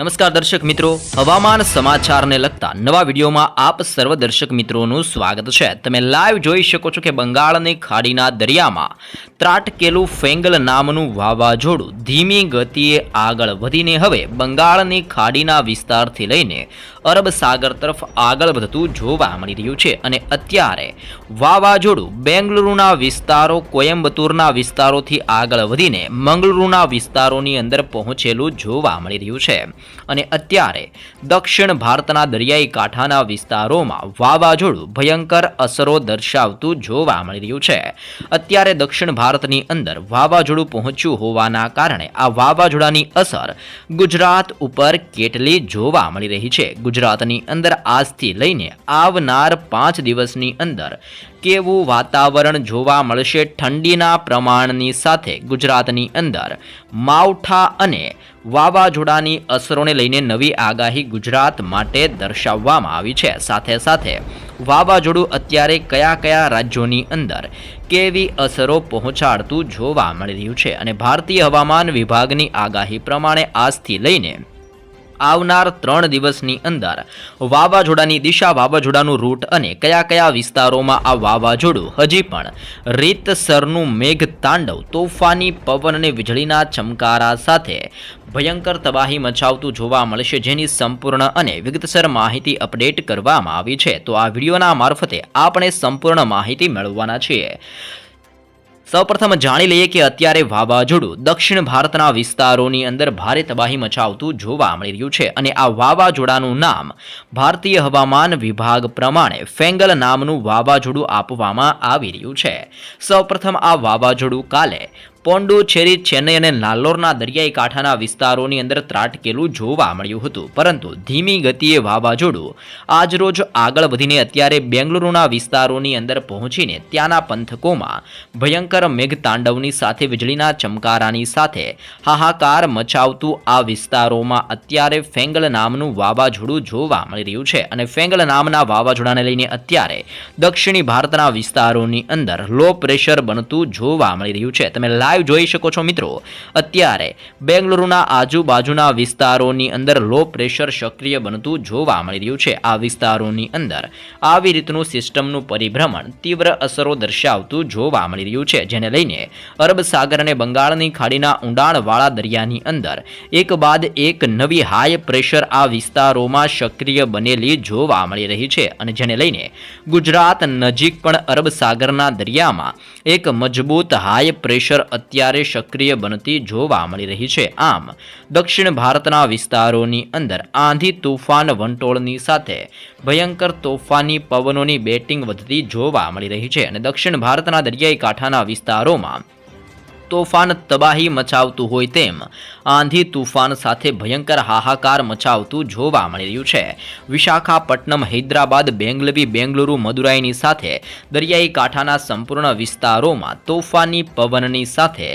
નમસ્કાર દર્શક મિત્રો, હવામાન સમાચારને લગતા નવા વિડીયોમાં આપ સર્વ દર્શક મિત્રોનું સ્વાગત છે. તમે લાઈવ જોઈ શકો છો કે બંગાળની ખાડીના દરિયામાં ત્રાટકેલું ફેંગલ નામનું વાવાઝોડું ધીમી ગતિએ આગળ વધીને હવે બંગાળની ખાડીના વિસ્તારથી લઈને અરબ સાગર તરફ આગળ વધતું જોવા મળી રહ્યું છે. અને અત્યારે વાવાઝોડું બેંગલુરુના વિસ્તારો, કોયમ્બતુરના વિસ્તારોથી આગળ વધીને મંગલુરુના વિસ્તારોની અંદર પહોંચેલું જોવા મળી રહ્યું છે. અને અત્યારે દક્ષિણ ભારતના દરિયાઈ કાંઠાના વિસ્તારોમાં વાવાઝોડું ભયંકર અસરો દર્શાવતું જોવા મળી રહ્યું છે. અત્યારે દક્ષિણ ભારતની અંદર વાવાઝોડું પહોંચ્યું હોવાના કારણે આ વાવાઝોડાની અસર ગુજરાત ઉપર કેટલી જોવા મળી રહી છે. ગુજરાતની અંદર આજથી લઈને આવનાર પાંચ દિવસની અંદર કેવું વાતાવરણ જોવા મળશે ઠંડીના પ્રમાણની સાથે ગુજરાતની અંદર? માવઠા અને વાવાઝોડાની અસરોને લઈને નવી આગાહી ગુજરાત માટે દર્શાવવામાં આવી છે. સાથે સાથે વાવાઝોડું અત્યારે કયા કયા રાજ્યોની અંદર કેવી અસરો પહોંચાડતું જોવા મળી રહ્યું છે? અને ભારતીય હવામાન વિભાગની આગાહી પ્રમાણે આજથી લઈને આવનાર ત્રણ દિવસની અંદર વાવાઝોડાની દિશા, વાવાઝોડાનું રૂટ અને કયા કયા વિસ્તારોમાં આ વાવાઝોડું? હજી પણ રીતસરનું મેઘ તાંડવ તોફાની પવન અને વીજળીના ચમકારા સાથે ભયંકર તબાહી મચાવતું જોવા મળશે. જેની સંપૂર્ણ અને વિગતસર માહિતી અપડેટ કરવામાં આવી છે. તો આ વિડીયોના મારફતે આપણે સંપૂર્ણ માહિતી મેળવવાના છીએ. સૌપ્રથમ જાણી લઈએ કે અત્યારે વાવાઝોડું દક્ષિણ ભારતના વિસ્તારોની અંદર ભારે તબાહી મચાવતું જોવા મળી રહ્યું છે અને આ વાવાઝોડાનું નામ ભારતીય હવામાન વિભાગ પ્રમાણે ફેંગલ નામનું વાવાઝોડું આપવામાં આવી રહ્યું છે. સૌપ્રથમ આ વાવાઝોડું કાલે પોંડુચેરી ચેન્નઈ અને નાલ્લોરના દરિયાઈ કાંઠાના વિસ્તારોની અંદર ત્રાટકેલું જોવા મળ્યું હતું. પરંતુ ધીમી ગતિએ વાવાઝોડું આજરોજ આગળ વધીને અત્યારે બેંગલુરુના વિસ્તારોની અંદર પહોંચીને ત્યાંના પંથકોમાં ભયંકર મેઘતાંડવની સાથે વીજળીના ચમકારાની સાથે હાહાકાર મચાવતું આ વિસ્તારોમાં અત્યારે ફેંગલ નામનું વાવાઝોડું જોવા મળી રહ્યું છે અને ફેંગલ નામના વાવાઝોડાને લઈને અત્યારે દક્ષિણી ભારતના વિસ્તારોની અંદર લો પ્રેશર બનતું જોવા મળી રહ્યું છે. તમે લાઈવ જોઈ શકો છો મિત્રો. અત્યારે બેંગલુરુના આજુબાજુના વિસ્તારોની અંદર લો પ્રેશર સક્રિય બનતું જોવા મળી રહ્યું છે. આ વિસ્તારોની અંદર આવી રીતનું સિસ્ટમનું પરિભ્રમણ તીવ્ર અસરો દર્શાવતું જોવા મળી રહ્યું છે. જેને લઈને અરબ સાગર અને બંગાળની ખાડીના ઊંડાણવાળા દરિયાની અંદર એક બાદ એક નવી હાઈ પ્રેશર આ વિસ્તારોમાં સક્રિય બનેલી જોવા મળી રહી છે. અને જેને લઈને ગુજરાત નજીક પણ અરબ સાગરના દરિયામાં એક મજબૂત હાઈ પ્રેશર અત્યારે સક્રિય બનતી જોવા મળી રહી છે. આમ, દક્ષિણ ભારતના વિસ્તારોની અંદર આંધી તોફાન વંટોળની સાથે ભયંકર તોફાની પવનોની બેટિંગ વધતી જોવા મળી રહી છે અને દક્ષિણ ભારતના દરિયાઈ કાંઠાના વિસ્તારોમાં તોફાન તબાહી મચાવતું હોય તેમ. આંધી તુફાન સાથે ભયંકર હાહાકાર મચાવતું જોવા મળી રહ્યું છે. વિશાખાપટ્ટનમ, હૈદરાબાદ, બેંગલવી, બેંગલુરુ, મદુરાઈની સાથે દરિયાઈ કાંઠાના સંપૂર્ણ વિસ્તારોમાં તોફાની પવનની સાથે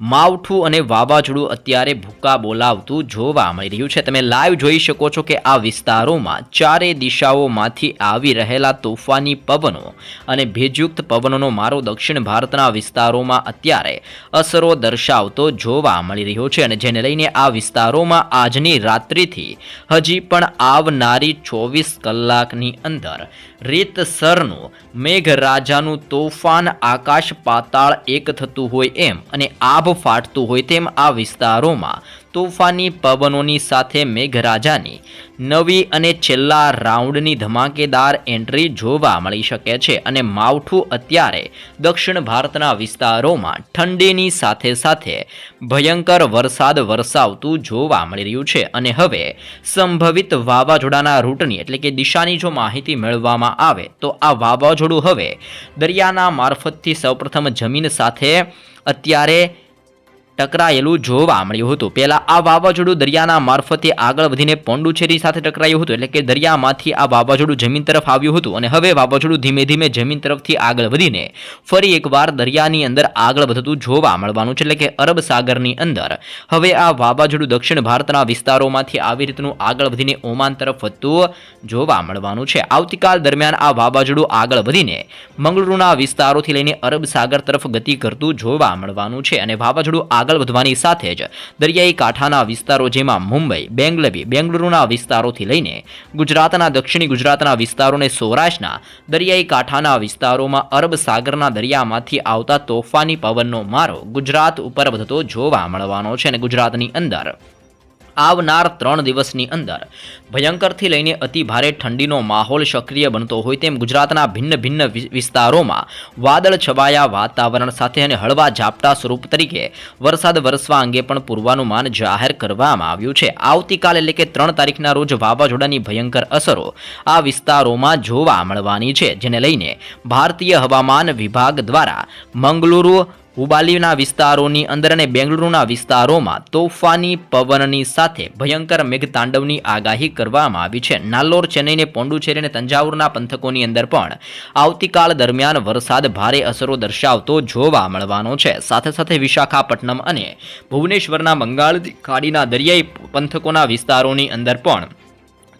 માવઠું અને વાવાઝોડું અત્યારે ભૂકા બોલાવતું જોવા મળી રહ્યું છે. તમે લાઈવ જોઈ શકો છો કે આ વિસ્તારોમાં ચારે દિશાઓમાંથી આવી રહેલા તોફાની પવનો અને ભેજયુક્ત પવનોનો મારો દક્ષિણ ભારતના વિસ્તારોમાં અત્યારે અસરો દર્શાવતો જોવા મળી રહ્યો છે અને જેને લઈને આ વિસ્તારોમાં આજની રાત્રિથી હજી પણ આવનારી ચોવીસ કલાકની અંદર રીતસરનું મેઘરાજાનું તોફાન આકાશ પાતાળ એક થતું હોય એમ અને આભ ફાટતું હોય તેમ આ વિસ્તારોમાં તોફાની પવનોની સાથે મેઘરાજાની નવી અને છેલ્લા રાઉન્ડની ધમાકેદાર એન્ટ્રી જોવા મળી શકે છે અને માવઠું અત્યારે દક્ષિણ ભારતના વિસ્તારોમાં ઠંડીની સાથે સાથે ભયંકર વરસાદ વરસાવતું જોવા મળી રહ્યું છે અને હવે સંભવિત વાવાઝોડાના રૂટની એટલે કે દિશાની જો માહિતી મેળવવામાં આવે તો આ વાવાઝોડું હવે દરિયાના મારફતથી સૌપ્રથમ જમીન સાથે અત્યારે ટકરાયેલું જોવા મળ્યું હતું. પહેલાં આ વાવાઝોડું દરિયાના મારફતે આગળ વધીને પોંડુચેરી સાથે ટકરાયું હતું, એટલે કે દરિયામાંથી આ વાવાઝોડું જમીન તરફ આવ્યું હતું અને હવે વાવાઝોડું ધીમે ધીમે જમીન તરફથી આગળ વધીને ફરી એકવાર દરિયાની અંદર આગળ વધતું જોવા મળવાનું છે, એટલે કે અરબ સાગરની અંદર. હવે આ વાવાઝોડું દક્ષિણ ભારતના વિસ્તારોમાંથી આવી રીતનું આગળ વધીને ઓમાન તરફ વધતું જોવા મળવાનું છે. આવતીકાલ દરમિયાન આ વાવાઝોડું આગળ વધીને મંગળુરુના વિસ્તારોથી લઈને અરબ સાગર તરફ ગતિ કરતું જોવા મળવાનું છે અને વાવાઝોડું આગળ આગળ વધવાની સાથે જ દરિયાઈ કાંઠાના વિસ્તારો જેમાં મુંબઈ બેંગલવી બેંગલુરુના વિસ્તારોથી લઈને ગુજરાતના, દક્ષિણી ગુજરાતના વિસ્તારોને સૌરાષ્ટ્રના દરિયાઈ કાંઠાના વિસ્તારોમાં અરબ સાગરના દરિયામાંથી આવતા તોફાની પવનનો મારો ગુજરાત ઉપર વધતો જોવા મળવાનો છે અને ગુજરાતની અંદર આવનાર ત્રણ દિવસની અંદર. ભયંકરથી લઈને અતિ ભારે ઠંડીનો માહોલ સક્રિય બનતો હોય તેમ ગુજરાતના ભિન્ન ભિન્ન વિસ્તારોમાં વાદળ છવાયા વાતાવરણ સાથે અને હળવા ઝાપટા સ્વરૂપ તરીકે વરસાદ વરસવા અંગે પણ પૂર્વાનુમાન જાહેર કરવામાં આવ્યું છે. આવતીકાલ એટલે કે ત્રણ તારીખના રોજ વાવાઝોડાની ભયંકર અસરો આ વિસ્તારોમાં જોવા મળવાની છે, જેને લઈને ભારતીય હવામાન વિભાગ દ્વારા મંગલુરુ હુબાલીના વિસ્તારોની અંદર અને બેંગલુરુના વિસ્તારોમાં તોફાની પવનની સાથે ભયંકર મેઘતાંડવની આગાહી કરવામાં આવી છે. નાલ્લોર, ચેન્નઈને, પોંડુચેરી અને તંજાવુરના પંથકોની અંદર પણ આવતીકાલ દરમિયાન વરસાદ ભારે અસરો દર્શાવતો જોવા મળવાનો છે. સાથે સાથે વિશાખાપટ્ટનમ અને ભુવનેશ્વરના બંગાળ ખાડીના દરિયાઈ પંથકોના વિસ્તારોની અંદર પણ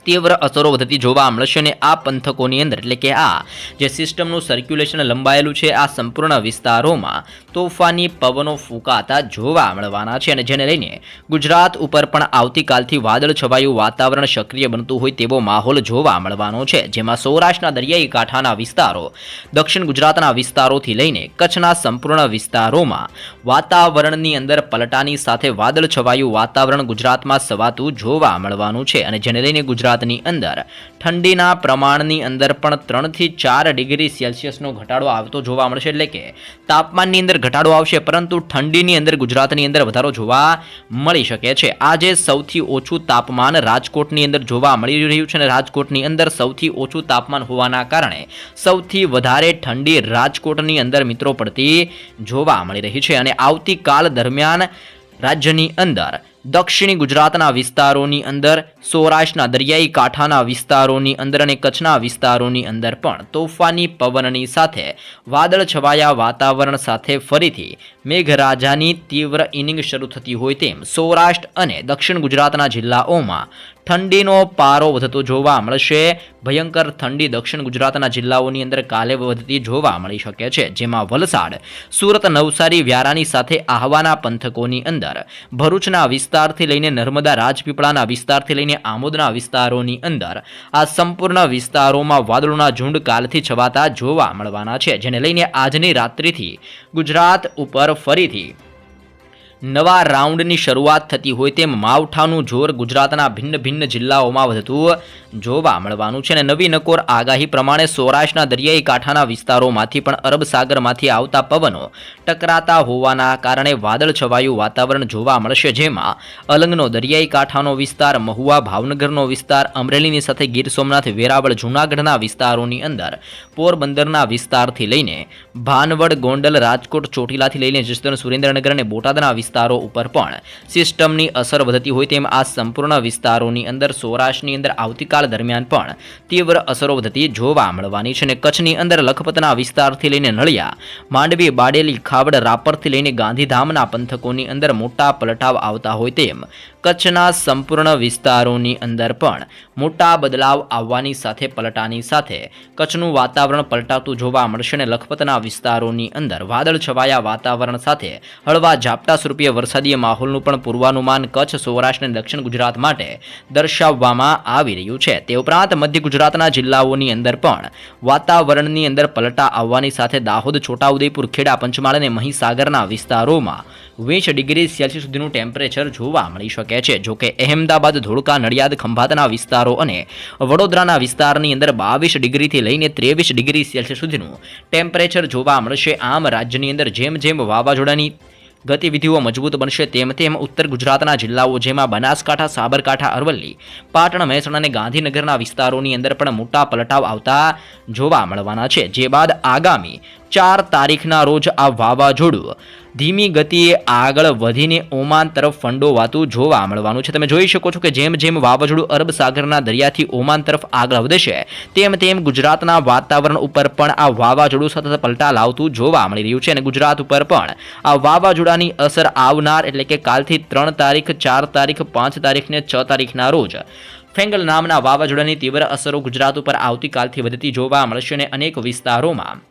તીવ્ર અસરો વધતી જોવા મળશે અને આ પંથકોની અંદર એટલે કે આ જે સિસ્ટમનું સર્ક્યુલેશન લંબાયેલું છે, આ સંપૂર્ણ વિસ્તારોમાં તોફાની પવનો ફૂંકાતા જોવા મળવાના છે અને જેને લઈને ગુજરાત ઉપર પણ આવતીકાલથી વાદળ છવાયું વાતાવરણ સક્રિય બનતું હોય તેવો માહોલ જોવા મળવાનો છે, જેમાં સૌરાષ્ટ્રના દરિયાઈ કાંઠાના વિસ્તારો, દક્ષિણ ગુજરાતના વિસ્તારોથી લઈને કચ્છના સંપૂર્ણ વિસ્તારોમાં વાતાવરણની અંદર પલટાની સાથે વાદળ છવાયું વાતાવરણ ગુજરાતમાં સવાતું જોવા મળવાનું છે અને જેને લઈને ગુજરાતની અંદર. ઠંડીના પ્રમાણની અંદર પણ ત્રણથી ચાર ડિગ્રી સેલ્સિયસનો ઘટાડો આવતો જોવા મળશે એટલે કે તાપમાનની અંદર ઘટાડો આવશે, પરંતુ ઠંડીની અંદર ગુજરાતની અંદર વધારો જોવા મળી શકે છે. આજે સૌથી ઓછું તાપમાન રાજકોટની અંદર જોવા મળી રહ્યું છે અને રાજકોટની અંદર સૌથી ઓછું તાપમાન હોવાના કારણે સૌથી વધારે ઠંડી રાજકોટની અંદર મિત્રો પડતી જોવા મળી રહી છે. અને આવતીકાલ દરમિયાન રાજ્યની અંદર દક્ષિણી ગુજરાતના વિસ્તારોની અંદર, સૌરાષ્ટ્રના દરિયાઈ કાંઠાના વિસ્તારોની અંદર અને કચ્છના વિસ્તારોની અંદર પણ તોફાની પવનની સાથે વાદળ છવાયા વાતાવરણ સાથે ફરીથી મેઘરાજાની તીવ્ર ઇનિંગ શરૂ થતી હોય તેમ સૌરાષ્ટ્ર અને દક્ષિણ ગુજરાતના જિલ્લાઓમાં ઠંડીનો પારો વધતો જોવા મળશે. ભયંકર ઠંડી દક્ષિણ ગુજરાતના જિલ્લાઓની અંદર કાલે વધતી જોવા મળી શકે છે, જેમાં વલસાડ, સુરત, નવસારી, વ્યારાની સાથે આહવાના પંથકોની અંદર ભરૂચના વિસ્તારથી લઈને નર્મદા રાજપીપળાના વિસ્તારથી લઈને આમોદના વિસ્તારોની અંદર આ સંપૂર્ણ વિસ્તારોમાં વાદળોના ઝુંડ કાલથી છવાતા જોવા મળવાના છે, જેને લઈને આજની રાત્રિથી ગુજરાત ઉપર ફરીથી નવા રાઉન્ડની શરૂઆત થતી હોય તેમ માવઠાનું જોર ગુજરાતના ભિન્ન ભિન્ન જિલ્લાઓમાં વધતું જોવા મળવાનું છે અને નવી નકોર આગાહી પ્રમાણે સૌરાષ્ટ્રના દરિયાઈ કાંઠાના વિસ્તારોમાંથી પણ અરબ સાગરમાંથી આવતા પવનો ટકરાતા હોવાના કારણે વાદળ છવાયું વાતાવરણ જોવા મળશે, જેમાં અલંગનો દરિયાઈ કાંઠાનો વિસ્તાર, મહુવા ભાવનગરનો વિસ્તાર, અમરેલીની સાથે ગીર સોમનાથ, વેરાવળ, જૂનાગઢના વિસ્તારોની અંદર પોરબંદરના વિસ્તારથી લઈને ભાનવડ, ગોંડલ, રાજકોટ, ચોટીલાથી લઈને જસદણ, સુરેન્દ્રનગર અને બોટાદના વિસ્તારો ઉપર પણ સિસ્ટમની અસર વધતી હોય તેમ આ સંપૂર્ણ વિસ્તારોની અંદર સૌરાષ્ટ્રની અંદર આવતીકાલ દરમિયાન પણ તીવ્ર અસરો વધતી જોવા મળવાની છે અને કચ્છની અંદર લખપતના વિસ્તારથી લઈને નળિયા, માંડવી, બાડેલી, ખાવડ, રાપરથી લઈને ગાંધીધામના પંથકોની અંદર મોટા પલટાવ આવતા હોય તેમ કચ્છના સંપૂર્ણ વિસ્તારોની અંદર પણ મોટા બદલાવ આવવાની સાથે પલટાની સાથે કચ્છનું વાતાવરણ પલટાતું જોવા મળશે અને લખપતના વિસ્તારોની અંદર વાદળ છવાયા વાતાવરણ સાથે હળવા ઝાપટા સ્વરૂપીય વરસાદીય માહોલનું પણ પૂર્વાનુમાન કચ્છ, સૌરાષ્ટ્ર અને દક્ષિણ ગુજરાત માટે દર્શાવવામાં આવી રહ્યું છે. તે ઉપરાંત મધ્ય ગુજરાતના જિલ્લાઓની અંદર પણ વાતાવરણની અંદર પલટા આવવાની સાથે દાહોદ, છોટાઉદેપુર, ખેડા, પંચમહાલ અને મહીસાગરના વિસ્તારોમાં વીસ ડિગ્રી સેલ્સિયસ સુધીનું ટેમ્પરેચર જોવા મળી શકે છે. જોકે અહેમદાબાદ, ધોળકા, નડિયાદ, ખંભાતના વિસ્તારો અને વડોદરાના વિસ્તારની અંદર બાવીસ ડિગ્રીથી લઈને ત્રેવીસ ડિગ્રી સેલ્સિયસ સુધીનું ટેમ્પરેચર જોવા મળશે. આમ રાજ્યની અંદર જેમ જેમ વાવાઝોડાની ગતિવિધિઓ મજબૂત બનશે, તેમ તેમ ઉત્તર ગુજરાતના જિલ્લાઓ જેમાં બનાસકાંઠા, સાબરકાંઠા, અરવલ્લી, પાટણ, મહેસાણા અને ગાંધીનગરના વિસ્તારોની અંદર પણ મોટા પલટાવ આવતા જોવા મળવાના છે. જે બાદ આગામી ચાર તારીખના રોજ આ વાવાઝોડું ધીમી ગતિએ આગળ વધીને ઓમાન તરફ ફંડોવાતું જોવા મળવાનું છે. તમે જોઈ શકો છો કે જેમ જેમ વાવાઝોડું અરબ સાગરના દરિયાથી ઓમાન તરફ આગળ વધશે, તેમ તેમ ગુજરાતના વાતાવરણ ઉપર પણ આ વાવાઝોડું સતત પલટા લાવતું જોવા મળી રહ્યું છે. અને ગુજરાત ઉપર પણ આ વાવાઝોડાની અસર આવનાર એટલે કે કાલથી ત્રણ તારીખ, ચાર તારીખ, પાંચ તારીખ ને છ તારીખના રોજ ફેંગલ નામના વાવાઝોડાની તીવ્ર અસરો ગુજરાત ઉપર આવતીકાલથી વધતી જોવા મળશે. અને અનેક વિસ્તારોમાં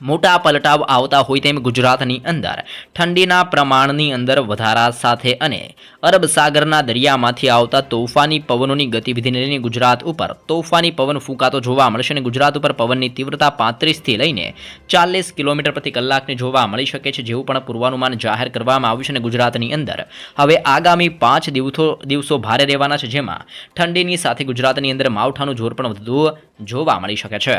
મોટા પલટાવ આવતા હોય તેમ ગુજરાતની અંદર. ઠંડીના પ્રમાણની અંદર વધારા સાથે અને અરબ સાગરના દરિયામાંથી આવતા તોફાની પવનોની ગતિવિધિને લઈને ગુજરાત ઉપર તોફાની પવન ફૂંકાતો જોવા મળશે અને ગુજરાત ઉપર પવનની તીવ્રતા પાંત્રીસથી લઈને ચાલીસ કિલોમીટર પ્રતિ કલાકની જોવા મળી શકે છે, જેવું પણ પૂર્વાનુમાન જાહેર કરવામાં આવ્યું છે અને ગુજરાતની અંદર. હવે આગામી પાંચ દિવસો દિવસો ભારે રહેવાના છે, જેમાં ઠંડીની સાથે ગુજરાતની અંદર માવઠાનું જોર પણ વધુ જોવા મળી શકે છે.